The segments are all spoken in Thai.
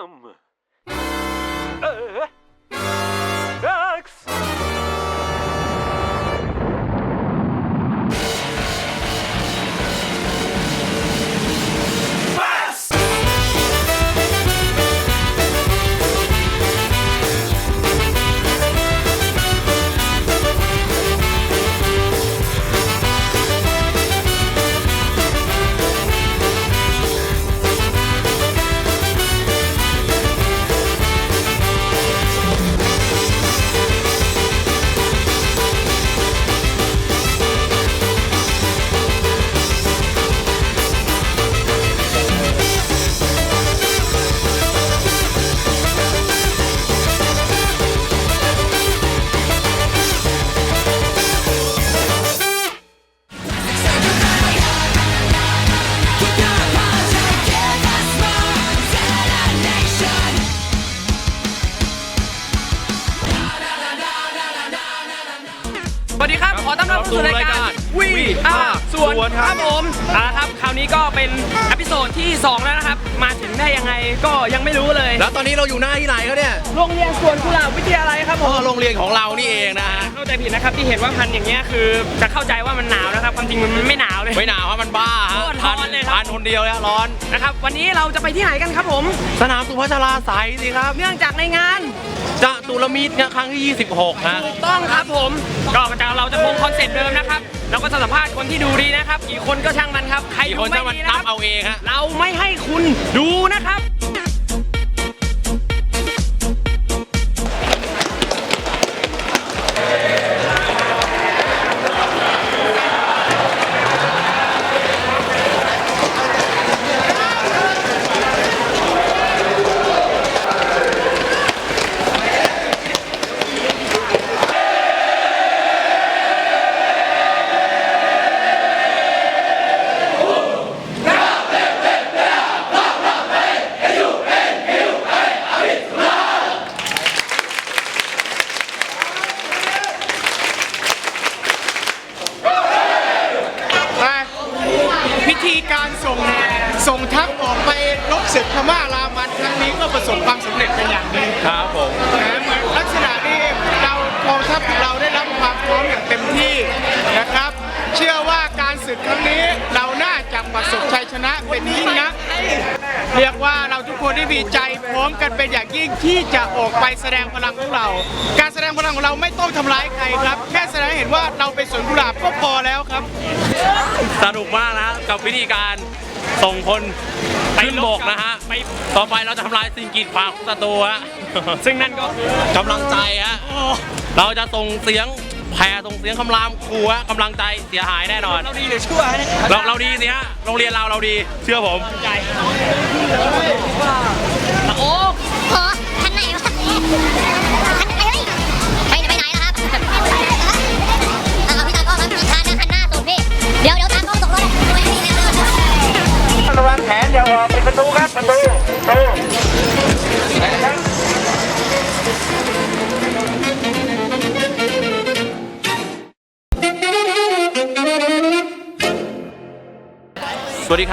Anam. Ee? สู่รายการวีอาสวนครับผมเอาละครับคราวนี้ก็เป็นอพิโซดที่ 2 แล้วนะครับ มาถึงได้ยังไงก็ยังไม่รู้เลย แล้วตอนนี้เราอยู่หน้าที่ไหนเขาเนี่ยโรงเรียนสวนกุหลาบวิทยาลัยครับผอ๋อมโรงเรียนของเรานี่เองนะฮะ เข้าใจผิดนะครับที่เห็นว่าพันอย่างเงี้ยคือจะเข้าใจว่ามันหนาวนะครับความจริงมันไม่หนาว เลย ไม่หนาวฮะมันบ้าฮะโคตรร้พัอนเลยครับพันคนเดียวแล้วร้อน นะครับ วันนี้เราจะไปที่ไหนกันครับผม สนามสุพัชราไสยสิครับเนื่องจากในงานจะตุลมิตรเนี่ยครั้งที่ 26ฮะ ถูกต้องครับผมก็จะเราจะคงคอนเซ็ปต์เดิมนะครับ เราก็จะสัมภาษณ์คนที่ดูดีนะครับ กี่คนก็ช่างมันครับ ใครกี่ดูคนไม่จะมันดีนันะคบรับ เอาเองฮะ เราไม่ให้คุณดูนะครับ ผมนะเหมือนลักษณะนี้เรากองทัพเราได้รับความพร้อมอย่างเต็มที่นะครับ เชื่อว่าการศึกครั้งนี้เราน่าจะประสบชัยชนะเป็นยิ่งนัก เรียกว่าเราทุกคนได้มีใจพร้อมกันเป็นอย่างยิ่งที่จะออกไปแสดงพลังของเรา การแสดงพลังของเราไม่ต้องทำร้ายใครครับ แค่แสดงให้เห็นว่าเราเป็นสวนกุหลาบก็พอแล้วครับสนุกมากนะฮะกับวิธีการ ส่งคนขึ้นบกนะฮะ ไปต่อไปเราจะทำลายสิ่งกีดขวางของศัตรูฮะ ซึ่งนั่นก็คือกำลังใจฮะ เราจะส่งเสียงแผ่ส่งเสียงคำรามขู่ฮะกำลังใจเสียหายแน่นอน เราดีหรือชั่วเนี่ยเราเราดีสิฮะ โรงเรียนเราเราดี เชื่อผมใจโอ้โหคันไหนวะ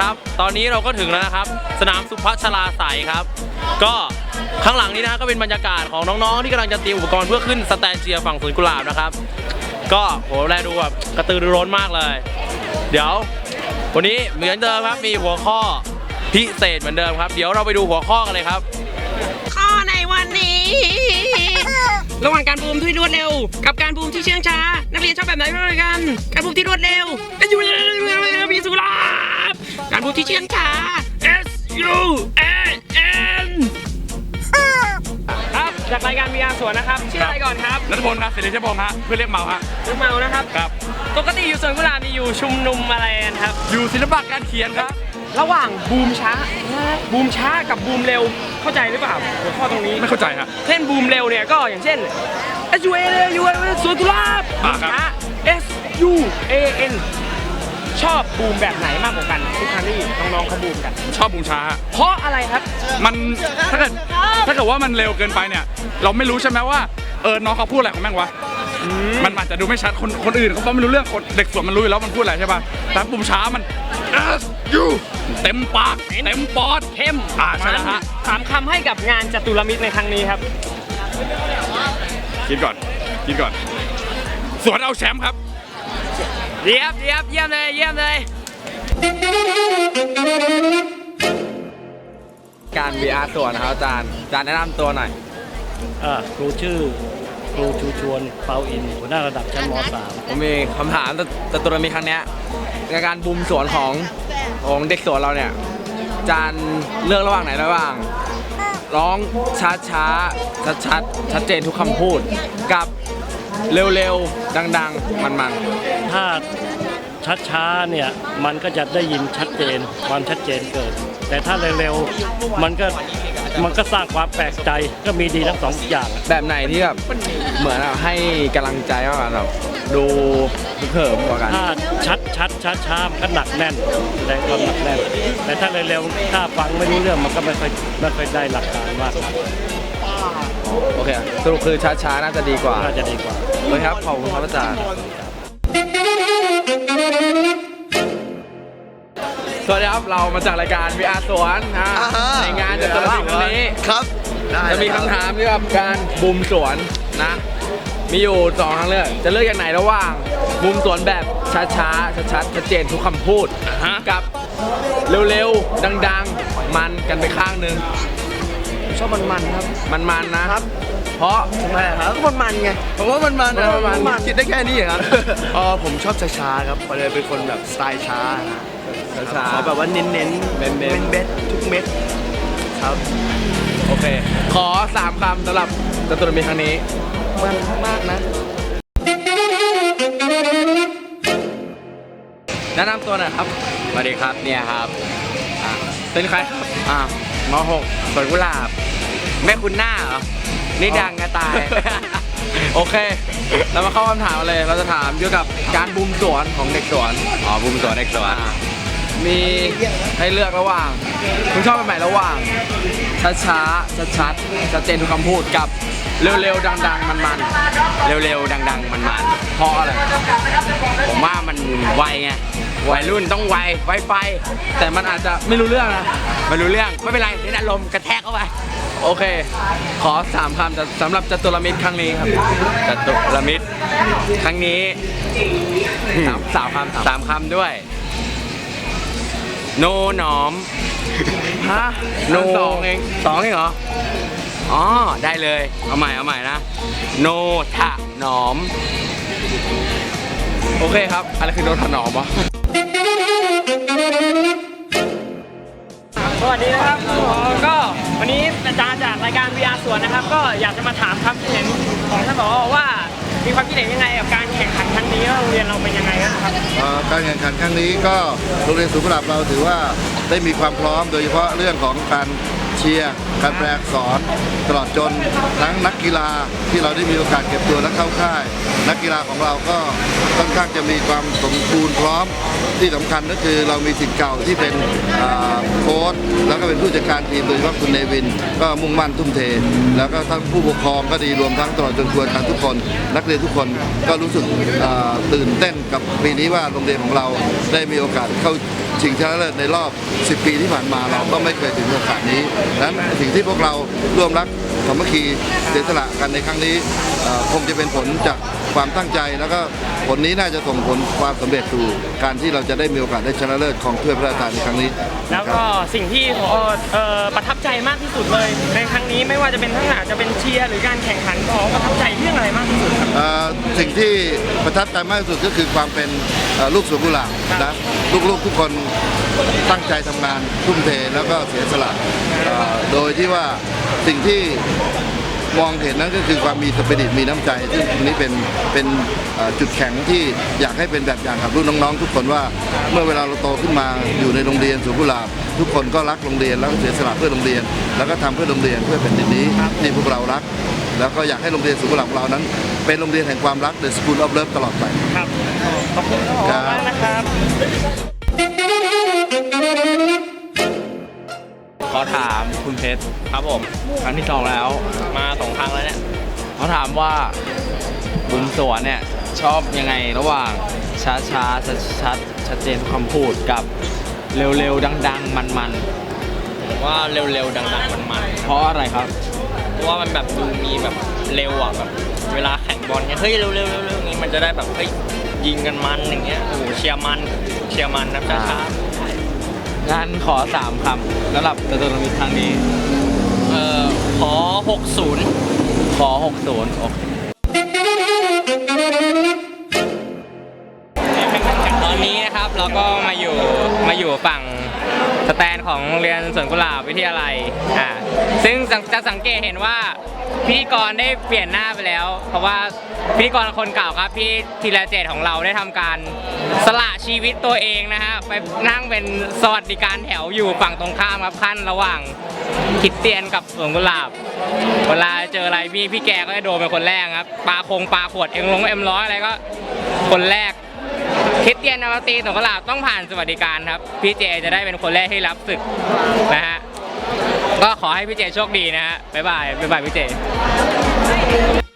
ครับ ตอนนี้เราก็ถึงแล้วนะครับ สนามสุพัชราไสยครับ ก็ข้างหลังนี้นะก็เป็นบรรยากาศของน้องๆที่กำลังจะเตรียมอุปกรณ์เพื่อขึ้นสแตนเชียร์ฝั่งสวนกุหลาบนะครับ ก็โหแลดูแบบกระตือรือร้นมากเลย เดี๋ยว วันนี้เหมือนเดิมครับมีหัวข้อพิเศษเหมือนเดิมครับ เดี๋ยวเราไปดูหัวข้อกันเลยครับ ข้อในวันนี้ ระหว่างการบูมที่รวดเร็ว กับการบูมที่เชื่องช้า นักเรียนชอบแบบไหนมากกว่ากัน การบูมที่รวดเร็วอยู่มีสุรา บการบูมที่เชื่องช้า S U A N ครับจากรายการ VR สวนนะครับชื่ออะไรก่อนครับนัทพลครับสิริเชษพงศ์ฮะเพื่อนเรียกเมาฮะลูกเมานะครับครับปกติอยู่สวนกุหลาบนี่อยู่ชุมนุมอะไรกันครับ อยู่ศิลปะการเขียนครับ ระหว่างบูมช้าบูมช้ากับบูมเร็วเข้าใจหรือเปล่าหัวข้อตรงนี้ไม่เข้าใจฮะเช่นบูมเร็วเนี่ยก็อย่างเช่น S U A N U N สวนกุหลาบบูอ่ามครับช้า S U A N ชอบบูมแบบไหนมากกว่ากันทุกครั้งที่น้องๆเขาบูมกัน ชอบบูมช้าฮะเพราะอะไรครับ มันถ้าเกิดถ้าเกิดว่ามันเร็วเกินไปเนี่ย เราไม่รู้ใช่ไหมว่าเออน้องเขาพูดอะไรของแม่งวะมันอาจจะดูไม่ชัดคนคนอื่นเขาไม่รู้เรื่องคนเด็กสวนมันรู้อยู่แล้วมันพูดอะไรใช่ป่ะแต่ปุ่มช้ามัน S U เต็มปากเต็มปอดเข้มอ่าใช่แล้วฮะสามคำให้กับงานจตุรมิตรในครั้งนี้ครับคิดก่อนคิดก่อน สวนเอาแชมป์ครับ เยี่ยมเยี่ยมเยี่ยมเลย เยี่ยมเลย การ VR ตัวนะครับอาจารย์อาจารย์แนะนำตัวหน่อย อ่าครูชื่อครูชูชวนเปาอินหัวหน้าระดับชั้นม ผมมีคำถามจตุรมิตรครั้งเนี้ยในการบูมสวนของของเด็กสวนเราเนี่ยอาจารย์เลือกระหว่างไหนระหว่าง ร้องช้าช้าชัดชัดๆชัดเจนทุกคำพูด กับเร็วๆ ดัง ๆ มัน .3 ถ้าช้าๆเนี่ยมันก็จะได้ยินชัดเจนความชัดเจนเกิด แต่ถ้าเร็วๆมันก็มันก็สร้างความแปลกใจก็มีดีทั้งสองอย่างๆแบบไหนที่แบบเหมือนแบบให้กำลังใจมากกว่าแบบดูฮึกเหิมกว่ากัน ถ้าชัดชัดช้าช้ามันก็หนักแน่นแสดงความหนักแน่น แต่ถ้าเร็วๆถ้าฟังไม่รู้เรื่องมันก็ไม่ค่อยไม่ค่อยได้หลักการมากโอเคสรุปคือช้าๆน่าจะดีกว่าน่าจะดีกว่าเลยครับขอบคุณครับอาจารย์ สวัสดีครับ เรามาจากรายการ VR สวนนะในงานจะตระมิครั้งนี้ ครับจะมีคำถามเกี่ยวกับการบูมสวนนะ มีอยู่สองทางเลือกจะเลือกอย่างไหนระหว่างบูมสวนแบบช้าๆชัดๆชัดเจนทุกคำพูดกับเร็วๆ ดังๆ มันกันไปข้างหนึงชอบมันมันๆครับ มันๆนะครับ เพราะทำไมอะครับก็มันมันๆไงผมว่ามันมันๆนะมันๆคิดได้แค่นี้เหรอครับเออผมชอบช้าๆครับเพราะเลยเป็นคนแบบสไตล์ช้านะช้าขอแบบว่าเน้นๆเน้นเน้นๆเม็ดเม็ดทุกเม็ดครับโอเค ขอสามคำสำหรับจตุรมิตรครั้งนี้ มันมากนะแนะนำตัวหน่อยครับสวัสดีครับเนี่ยครับเป็นใครครับอ่ามหกสวนกุหลาบแม่คุณหน้าเหรอ นี่ดังกระตาย โอเค เรามาเข้าคำถามเลย เราจะถามเกี่ยวกับการบูมสวนของเด็กสวน อ๋อบุมสวนเด็กสวนมีให้เลือกระหว่าง คุณชอบแบบไหนระหว่าง ช้าช้าชัดชัดๆชัดเจนทุกคำพูดกับเร็วๆดัง ๆ มันเร็วๆดัง ๆ มันๆเพราะอะไรๆผมว่ามันไวไงวัยรุ่นต้องไวไวไฟ แต่มันอาจจะไม่รู้เรื่องนะไม่รู้เรื่องไม่เป็นไรเล่นอารมณ์กระแทกเข้าไป โอเค ขอสามคำจะสำหรับจตุรมิตรครั้งนี้ครับจตุรมิตรครั้งนี้สามสามคำสามสามคำด้วย โนหนอมฮะโนสองเองสองเองเหรออ๋อได้เลยเอาใหม่เอาใหม่นะ โนทะหนอม โอเคครับ อะไรคือโดนถนอมวะ สวัสดีนะครับก็วันนี้อาจารย์จากรายการ VR สวนนะครับ ก็อยากจะมาถามความคิดเห็นของท่านผอว่ามีความคิดเห็นยังไงกับการแข่งขันครั้งนี้ว่าโรงเรียนเราเป็นยังไงครับการแข่งขันครั้งนี้ก็โรงเรียนสุขลาบเราถือว่าได้มีความพร้อมโดยเฉพาะเรื่องของการ เชียร์การแปลอักษร ตลอดจนทั้งนักกีฬาที่เราได้มีโอกาสเก็บตัวและเข้าค่าย นักกีฬาของเราก็ค่อนข้างจะมีความสมบูรณ์พร้อมที่สำคัญก็คือเรามีสิทธิ์เก่าที่เป็นโค้ชแล้วก็เป็นผู้จัดการทีมโดยเฉพาะคุณเนวิน ก็มุ่งมั่นทุ่มเท แล้วก็ทั้งผู้ปกครองก็ดีรวมทั้งตลอดจนครูอาจารย์ทุกคน นักเรียนทุกคนก็รู้สึกตื่นเต้นกับปีนี้ว่าโรงเรียนของเราได้มีโอกาสเข้าชิงชนะเลิศในรอบ 10 ปีที่ผ่านมาเราก็ไม่เคยถึงโอกาสนี้นั้นสิ่งที่พวกเราร่วมรักสามัคคีเสียสละกันในครั้งนี้เอ่อคงจะเป็นผลจากความตั้งใจแล้วก็ผลนี้น่าจะส่งผลความสำเร็จสู่การที่เราจะได้มีโอกาสได้ชนะเลิศของถ้วยพระราชทานในครั้งนี้ แล้วก็สิ่งที่ผอเอ่อประทับใจมากที่สุดเลย ในครั้งนี้ไม่ว่าจะเป็นทั้งหนาจะเป็นเชียร์หรือการแข่งขันผอประทับใจเรื่องอะไรมากที่สุดครับเอ่อสิ่งที่ประทับใจมากที่สุดก็คือความเป็นเอ่อลูกสวนกุหลาบนะลูกๆทุกคน ตั้งใจทำงานทุ่มเทแล้วก็เสียสละโดยที่ว่าสิ่งที่มองเห็นนั้นก็คือความมีสปิริตมีน้ำใจ ซึ่งตรงนี้เป็นเป็นจุดแข็งที่อยากให้เป็นแบบอย่างกับรุ่นน้องๆ ทุกคนว่าเมื่อเวลาเราโตขึ้นมาอยู่ในโรงเรียนสวนกุลาบทุกคนก็รักโรงเรียนแล้วก็เสียสละเพื่อโรงเรียน แล้วก็ทำเพื่อโรงเรียนเพื่อแผ่นดินนี้ที่พวกเรารัก แล้วก็อยากให้โรงเรียนสุขุมวิทของเรานั้น เป็นโรงเรียนแห่งความรัก The School of Love ตลอดไปครับขอบคุณมากนะครับ ขอถามคุณเพชรครับผม ครั้งที่สองแล้ว มาสองครั้งแล้วเนี่ยเขาถามว่าบุมสวนเนี่ยชอบยังไงระหว่างช้าช้าชัดชัดชัดเจนคำพูดกับเร็วๆดัง ๆ มันว่าเร็วๆดังๆมันๆเพราะอะไรครับๆเพราะว่ามันแบบดูมีแบบเร็วอะแบบเวลาแข่งบอลเงี้ยเฮ้ยเร็วๆเร็วๆอย่างงี้มันจะได้แบบเฮ้ย ยิงกันมันอย่างเงี้ยโอ้โหเชียร์มันเชียร์มันนะช้างั้นขอสามคำสำหรับจตุรมิตรครั้งนี้ๆเอ่อขอ 60 ขอ 60โอเคตอนนี้นะครับเราก็มาอยู่มาอยู่ฝั่งสแตนของโรงเรียนสวนกุหลาบวิทยาลัยอ่าซึ่งสังจะสังเกตเห็นว่า พิธีกรได้เปลี่ยนหน้าไปแล้ว เพราะว่าพิธีกรคนเก่าครับพี่ธีรเจตของเราได้ทำการสละชีวิตตัวเองนะฮะไปนั่งเป็นสวัสดิการแถวอยู่ฝั่งตรงข้ามครับขั้นระหว่างคิดเตียนกับสวนกุหลาบ เวลาเจออะไรพี่พี่แกก็จะโดนเป็นคนแรกครับปลาคงปลาขวดเอ็งลงเอ็มร้อยอะไรก็คนแรกคริสเตียนนาตีสงขลาบต้องผ่านสวัสดิการครับพี่เจจะได้เป็นคนแรกที่รับศึกนะฮะ ก็ขอให้พี่เจโชคดีนะฮะบ๊ายบายบ๊ายบายพี่เจ